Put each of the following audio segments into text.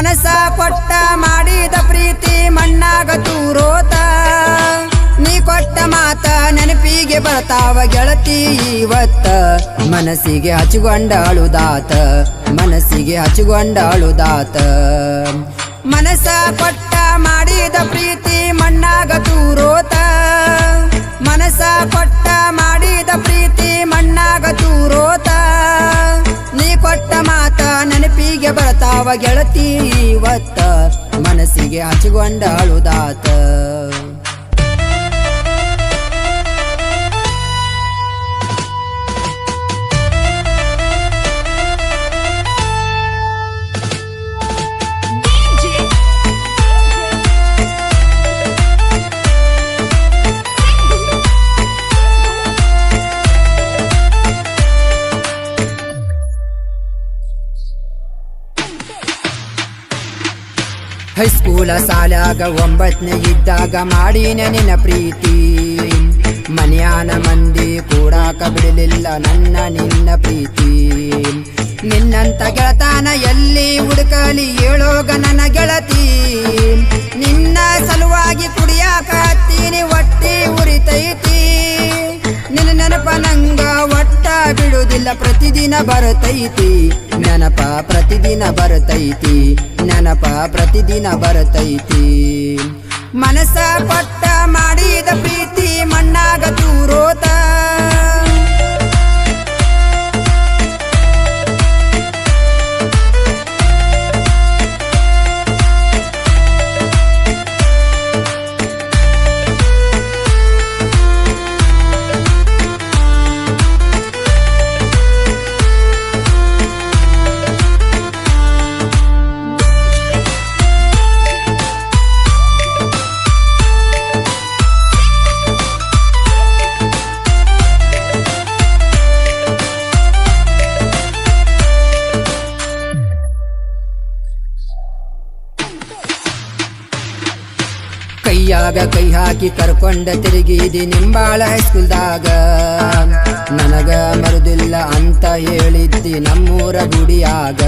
ಮನಸ ಕೊಟ್ಟ ಮಾಡಿದ ಪ್ರೀತಿ ಮಣ್ಣಾಗ ತೂರೋತ. ನೀ ಕೊಟ್ಟ ಮಾತ ನೆನಪಿಗೆ ಬರ್ತಾವ ಗೆಳತಿ ಇವತ್ತ ಮನಸ್ಸಿಗೆ ಹಚ್ಚಿಕೊಂಡ ಅಳುದಾತ ಮನಸ್ಸಿಗೆ ಹಚ್ಚಿಕೊಂಡ ಮನಸ ಕೊಟ್ಟ ಮಾಡಿದ ಪ್ರೀತಿ ಗೆಳತಿ ಇವತ್ತ ಮನಸ್ಸಿಗೆ ಹಚ್ಚಿಕೊಂಡ ಹೈಸ್ಕೂಲ ಸಾಲಾಗ ಒಂಬತ್ತನೇ ಇದ್ದಾಗ ಮಾಡಿ ನಿನ್ನ ಪ್ರೀತಿ. ಮನ್ಯಾನ ಮಂದಿ ಕೂಡಾಕ ಬಿಡಲಿಲ್ಲ ನನ್ನ ನಿನ್ನ ಪ್ರೀತಿ. ನಿನ್ನಂತ ಗೆಳತಾನ ಎಲ್ಲಿ ಹುಡುಕಲಿ ಹೇಳೋಗ ನನ್ನ ಗೆಳತಿ. ಬಿಡುದಿಲ್ಲ ಪ್ರತಿದಿನ ಬರತೈತಿ. ನೆನಪ ಪ್ರತಿದಿನ ಬರತೈತಿ. ನೆನಪ ಪ್ರತಿದಿನ ಬರತೈತಿ. ಮನಸ ಪಟ್ಟ ಮಾಡಿದ ಪ್ರೀತಿ ಮಣ್ಣಾಗ ತೂರೋತ. ಕೈಯಾಗ ಕೈ ಹಾಕಿ ಕರ್ಕೊಂಡ ತಿರುಗಿದಿ ನಿಂಬಾಳ ಹೈಸ್ಕೂಲ್ದಾಗ. ನನಗ ಮರುದಿಲ್ಲ ಅಂತ ಹೇಳಿದ್ದಿ ನಮ್ಮೂರ ಗುಡಿಯಾಗ.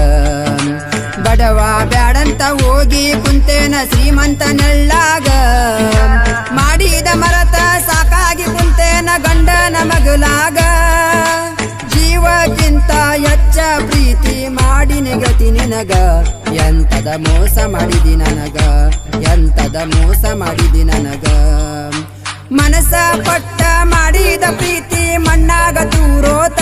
ಬಡವ ಬ್ಯಾಡಂತ ಹೋಗಿ ಕುಂತೇನ ಶ್ರೀಮಂತ ನೆಳ್ಳಾಗ ಮಾಡಿದ ಮರತ ಸಾಕಾಗಿ ಕುಂತೇನ ಗಂಡನ ನಮಗುಲಾಗ ಜೀವಕ್ಕಿಂತ ಹೆಚ್ಚ ಪ್ರೀತಿ ಮಾಡಿ ನಿಗತಿ ನಿನಗ. ಎಂತದ ಮೋಸ ಮಾಡಿದಿ ನನಗ? ಎಂತದ ಮೋಸ ಮಾಡಿದಿ ನನಗ? ಮನಸ ಪಟ್ಟ ಮಾಡಿದ ಪ್ರೀತಿ ಮಣ್ಣಾಗ ತೂರೋತ.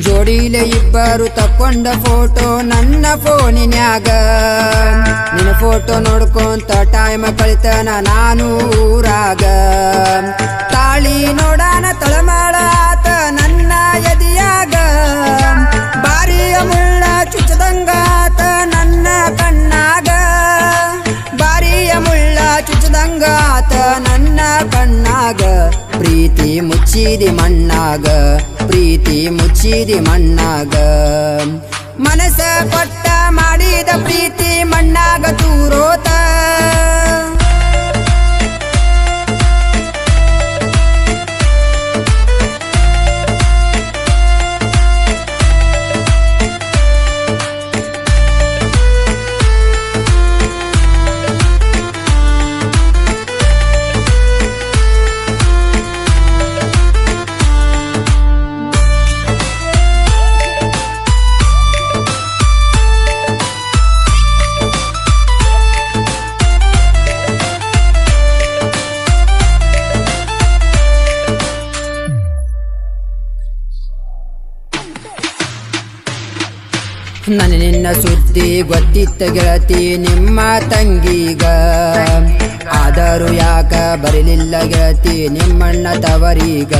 ಜೋಡಿಲೆ ಇಬ್ಬರು ತಕ್ಕೊಂಡ ಫೋಟೋ ನನ್ನ ಫೋನಿನ್ಯಾಗ. ನಿನ್ನ ಫೋಟೋ ನೋಡ್ಕೊಂತ ಟೈಮ್ ಕಳಿತನ ನಾನು ಊರಾಗ. ತಾಳಿ ನೋಡಾನ ತಳಮಾಳ ಆತ ನನ್ನ ಎದಿಯಾಗ. ಬಾರಿಯ ಮುಳ್ಳ ಚುಚ್ಚದಂಗಾತ ನನ್ನ ಕಣ್ಣಾಗ. ಬಾರಿಯ ಮುಳ್ಳ ಚುಚ್ಚದಂಗಾತ ನನ್ನ ಕಣ್ಣಾಗ. ಪ್ರೀತಿ ಮುಚ್ಚಿದಿ ಮಣ್ಣಾಗ ಪ್ರೀತಿ ಮುಚ್ಚಿದಿ ಮಣ್ಣಾಗ. ಮನಸ ಕೊಟ್ಟ ಮಾಡಿದ ಪ್ರೀತಿ ಮಣ್ಣಾಗ ತೂರೋತ. ನನ್ನ ನಿನ್ನ ಸುದ್ದಿ ಗೊತ್ತಿತ್ತ ಗೆಳತಿ, ನಿಮ್ಮ ತಂಗೀಗ. ಆದರೂ ಯಾಕ ಬರಲಿಲ್ಲ ಗೆಳತಿ, ನಿಮ್ಮಣ್ಣ ತವರೀಗ.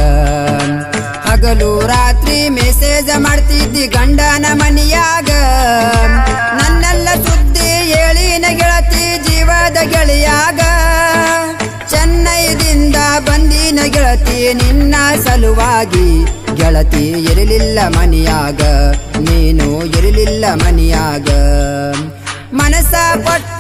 ಹಗಲು ರಾತ್ರಿ ಮೆಸೇಜ್ ಮಾಡ್ತಿದ್ದಿ ಗಂಡನ ಮನೆಯಾಗ. ನನ್ನೆಲ್ಲ ಸುದ್ದಿ ಹೇಳಿನ ಗೆಳತಿ ಜೀವದ ಗೆಳೆಯಾಗ. ಚೆನ್ನೈದಿಂದ ಬಂದಿನ ಗೆಳತಿ ನಿನ್ನ ಸಲುವಾಗಿ ಗೆಳತಿ ಇರಲಿಲ್ಲ ಮನಿಯಾಗ ನೀನು ಇರಲಿಲ್ಲ ಮನಿಯಾಗ ಮನಸ ಕೊಟ್ಟ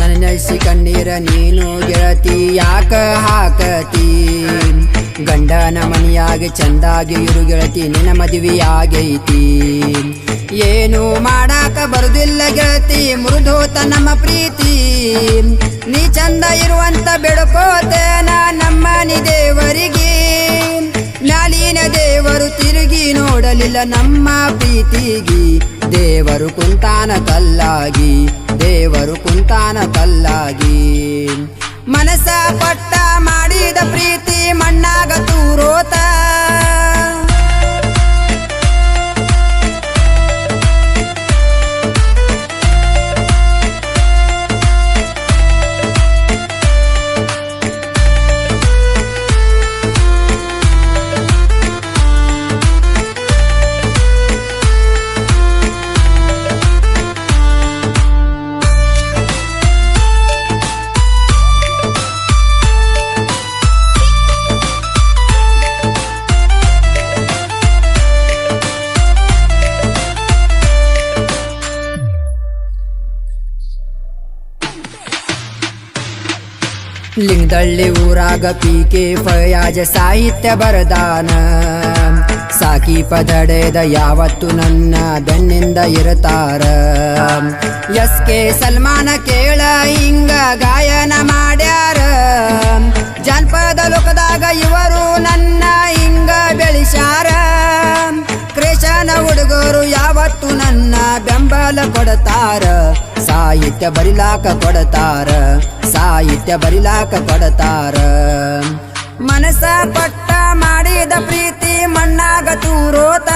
ನನ್ನಸಿ ಕಣ್ಣೀರ ನೀನು ಗೆಳತಿ, ಯಾಕ ಹಾಕತಿ? ಗಂಡನ ಮನೆಯಾಗಿ ಚಂದಾಗಿ ಇರು ಗೆಳತಿ, ನಿನ್ನ ಮದುವೆಯಾಗೈತಿ ಏನು ಮಾಡಾಕ ಬರುದಿಲ್ಲ ಗೆಳತಿ ಮೃದೋತ ನಮ್ಮ ಪ್ರೀತಿ. ನೀ ಚಂದ ಇರುವಂತ ಬೆಳಕೋತೇನ ನಮ್ಮನಿ ದೇವರಿಗೆ. ನಾಲಿನ ದೇವರು ತಿರುಗಿ ನೋಡಲಿಲ್ಲ ನಮ್ಮ ಪ್ರೀತಿಗಿ. ದೇವರು ಕುಂತಾನ ಕಲ್ಲಾಗಿ. ದೇವರು ಕುಂತಾನ ತಲ್ಲಾಗಿ. ಮನಸ ಪಟ್ಟ ಮಾಡಿದ ಪ್ರೀತಿ ಮಣ್ಣಾಗ ತೂರೋತ. ಲಿಂಗದಳ್ಳಿ ಊರಾಗ ಪಿ ಕೆ ಫಯಾಜ ಸಾಹಿತ್ಯ ಬರದಾನ. ಸಾಕಿ ಪದಡೆದ ಯಾವತ್ತು ನನ್ನ ಬೆನ್ನಿಂದ ಇರತಾರ ಎಸ್ ಕೆ ಸಲ್ಮಾನ ಕೇಳ ಹಿಂಗ ಗಾಯನ ಮಾಡ್ಯಾರ. ಜಾನಪದ ಲೋಕದಾಗ ಇವರು ನನ್ನ ಹಿಂಗ ಬೆಳಿಸ್ಯಾರ ಕೃಷ್ಣ ಹುಡುಗರು ಯಾವತ್ತು ನನ್ನ ಬೆಂಬಲ ಕೊಡತಾರ. ಸಾಹಿತ್ಯ ಬರಿಲಾಕ ಕೊಡತಾರ. ಸಾಹಿತ್ಯ ಬರಿಲಾಕ ಕೊಡತಾರ. ಮನಸ ಪಟ್ಟ ಮಾಡಿದ ಪ್ರೀತಿ ಮಣ್ಣಾಗ ತೂರೋತ.